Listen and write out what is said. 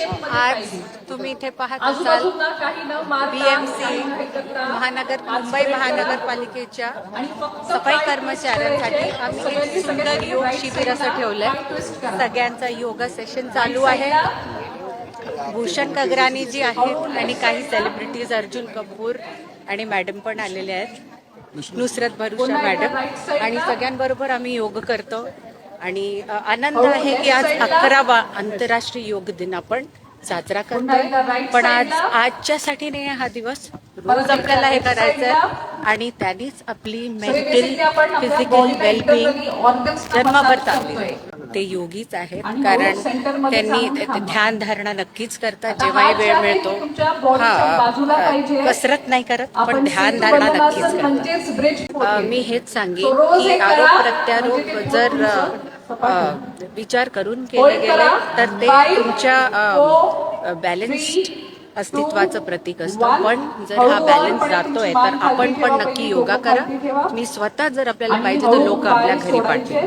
आज तुम्ही इथे पाहत असाल बीएमसी महानगर मुंबई महानगरपालिकेच्या सफाई कर्मचाऱ्यांसाठी आम्ही एक सुंदर योग शिबिर असं ठेवलंय. सगळ्यांचा योगा सेशन चालू आहे. भूषण कगरानी जी आहेत आणि काही सेलिब्रिटीज अर्जुन कपूर आणि मॅडम पण आलेले आहेत. नुसरत भरुषा मॅडम आणि सगळ्यांबरोबर आम्ही योग करतो. आणि आनंद आहे की आज अकरावा आंतरराष्ट्रीय योग दिन आपण साजरा करतोय. पण आज आजच्यासाठी नाही हा दिवस रोज आपल्याला हे करायचं आहे आणि त्यांनीच आपली मेंटल फिजिकल वेलबिंग जन्मावर चालली ते योगीच आहेत कारण त्यांनी ध्यान धारणा नक्कीच करतात जेव्हाही वेळ मिळतो. हा कसरत नाही करत पण ध्यान धारणा नक्कीच करतात. मी हेच सांगेन की आरोप प्रत्यारोप जर अ, अ, विचार करून केले गेले तर ते तुमच्या बॅलन्स्ड अस्तित्वाचं प्रतीक असतं. पण जर हा बॅलन्स जातोय तर आपण पण नक्की योगा करा. मी स्वतः जर आपल्याला पाहिजे तर लोक आपल्या घरी पाठवेल